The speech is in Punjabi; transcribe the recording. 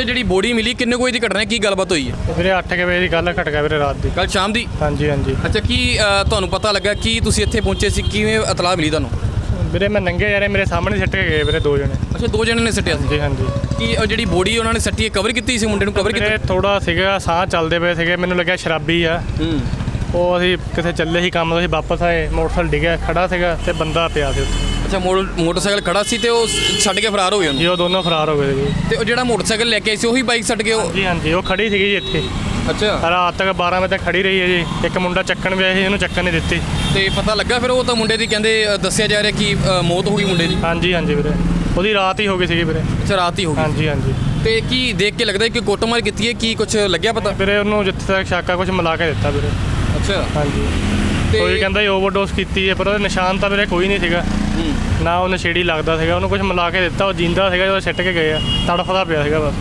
ਅੱਛਾ ਜਿਹੜੀ ਬੋਡੀ ਮਿਲੀ ਕਿੰਨੇ ਕੋਈ ਦੀ ਘਟਨਾ ਹੈ? ਕੀ ਗੱਲਬਾਤ ਹੋਈ ਹੈ? ਵੀਰੇ 8 ਵਜੇ ਦੀ ਗੱਲ ਖਟ ਗਿਆ ਵੀਰੇ ਰਾਤ ਦੀ। ਕੱਲ ਸ਼ਾਮ ਦੀ? ਹਾਂਜੀ ਹਾਂਜੀ। ਅੱਛਾ ਕੀ ਅ, ਤੁਹਾਨੂੰ ਪਤਾ ਲੱਗਾ ਕੀ ਤੁਸੀਂ ਇੱਥੇ ਪਹੁੰਚੇ ਸੀ? ਕਿਵੇਂ ਇਤਲਾਹ ਮਿਲੀ ਤੁਹਾਨੂੰ? ਵੀਰੇ ਮੈਂ ਨੰਗੇ ਜਾ ਰਹੇ ਮੇਰੇ ਸਾਹਮਣੇ ਸਿੱਟ ਕੇ ਗਏ ਵੀਰੇ ਦੋ ਜਣੇ। ਅੱਛਾ ਦੋ ਜਣੇ ਨੇ ਸੱਟਿਆ ਸੀ? ਜੀ ਹਾਂਜੀ। ਕੀ ਉਹ ਜਿਹੜੀ ਬੋਡੀ ਉਹਨਾਂ ਨੇ ਸੱਟੀ ਕਵਰ ਕੀਤੀ ਸੀ ਮੁੰਡੇ ਨੂੰ? ਕਵਰ ਕੀਤਾ? ਵੀਰੇ ਥੋੜਾ ਸੀਗਾ ਸਾਹ ਚੱਲਦੇ ਪਏ ਸੀਗੇ ਮੈਨੂੰ ਲੱਗਿਆ ਸ਼ਰਾਬੀ ਆ। ਹੂੰ। ਉਹ ਅਸੀਂ ਕਿਤੇ ਚੱਲੇ ਸੀ ਕੰਮ ਤੋਂ ਅਸੀਂ ਵਾਪਸ ਆਏ ਮੋਟਰਸਾਈਕਲ ਡਿੱਗਿਆ ਖੜਾ ਸੀਗਾ ਤੇ ਬੰਦਾ ਪਿਆ ਸੀ ਉੱਥੇ। ਅੱਛਾ ਮੋੜ- ਮੋਟਰਸਾਈਕਲ ਖੜਾ ਸੀ ਤੇ ਉਹ ਛੱਡ ਕੇ ਫਰਾਰ ਹੋ ਗਿਆ ਉਹਨੂੰ? ਜੀ ਉਹ ਦੋਨੋਂ ਫਰਾਰ ਹੋ ਗਏ ਸੀ ਤੇ ਉਹ ਜਿਹੜਾ ਮੋਟਰਸਾਈਕਲ ਲੈ ਕੇ ਆਈ ਸੀ ਉਹੀ ਬਾਈਕ ਛੱਡ ਕੇ ਉਹ ਜੀ ਹਾਂਜੀ ਉਹ ਖੜੀ ਸੀਗੀ ਜੀ ਇੱਥੇ। ਅੱਛਾ। ਰਾਤ ਤੱਕ 12 ਵਜੇ ਤੱਕ ਖੜੀ ਰਹੀ ਹੈ ਜੀ। ਇੱਕ ਮੁੰਡਾ ਚੱਕਣ ਵੀ ਆਇਆ ਸੀ ਇਹਨੂੰ ਚੱਕਣ ਨਹੀਂ ਦਿੱਤੀ। ਤੇ ਪਤਾ ਲੱਗਾ ਫਿਰ ਉਹ ਤਾਂ ਮੁੰਡੇ ਦੀ ਕਹਿੰਦੇ ਅ, ਦੱਸਿਆ ਜਾ ਰਿਹਾ ਕਿ ਅ, ਮੌਤ ਹੋ ਗਈ ਮੁੰਡੇ ਦੀ? ਹਾਂਜੀ ਹਾਂਜੀ ਵੀਰੇ। ਉਹਦੀ ਰਾਤ ਹੀ ਹੋ ਗਈ ਸੀਗੀ ਵੀਰੇ। ਅੱਛਾ ਰਾਤ ਹੀ ਹੋ ਗਈ। ਹਾਂਜੀ ਹਾਂਜੀ। ਤੇ ਕੀ ਦੇਖ ਕੇ ਲੱਗਦਾ ਕਿ ਕੁੱਟਮਾਰ ਕੀਤੀ ਹੈ ਕੀ ਕੁਝ ਲੱਗਿਆ ਪਤਾ? ਵੀਰੇ ਉਹਨੂੰ ਜਿੱਥੇ ਤੱਕ ਸ਼ੱਕ ਆ ਕੁਝ ਮਿਲਾ ਕੇ ਦਿੱਤਾ ਵੀਰੇ। ਅੱਛਾ। ਹਾਂਜੀ। ਕੋਈ ਕਹਿੰਦਾ ਓਵਰਡੋਸ ਕੀਤੀ ਹੈ ਪਰ ਉਹਦੇ ਨਿਸ਼ਾਨ ਤਾਂ ਵੀਰੇ ਕੋਈ ਨਹੀਂ ਸੀਗਾ। ਨਾ ਉਹ ਨਸ਼ੇੜੀ ਲੱਗਦਾ ਸੀਗਾ ਉਹਨੂੰ ਕੁਝ ਮਿਲਾ ਕੇ ਦਿੱਤਾ ਉਹ ਜਿੰਦਾ ਸੀਗਾ ਜਦੋਂ ਸਿੱਟ ਕੇ ਗਏ ਆ ਤੜਫਦਾ ਪਿਆ ਸੀਗਾ ਬਸ।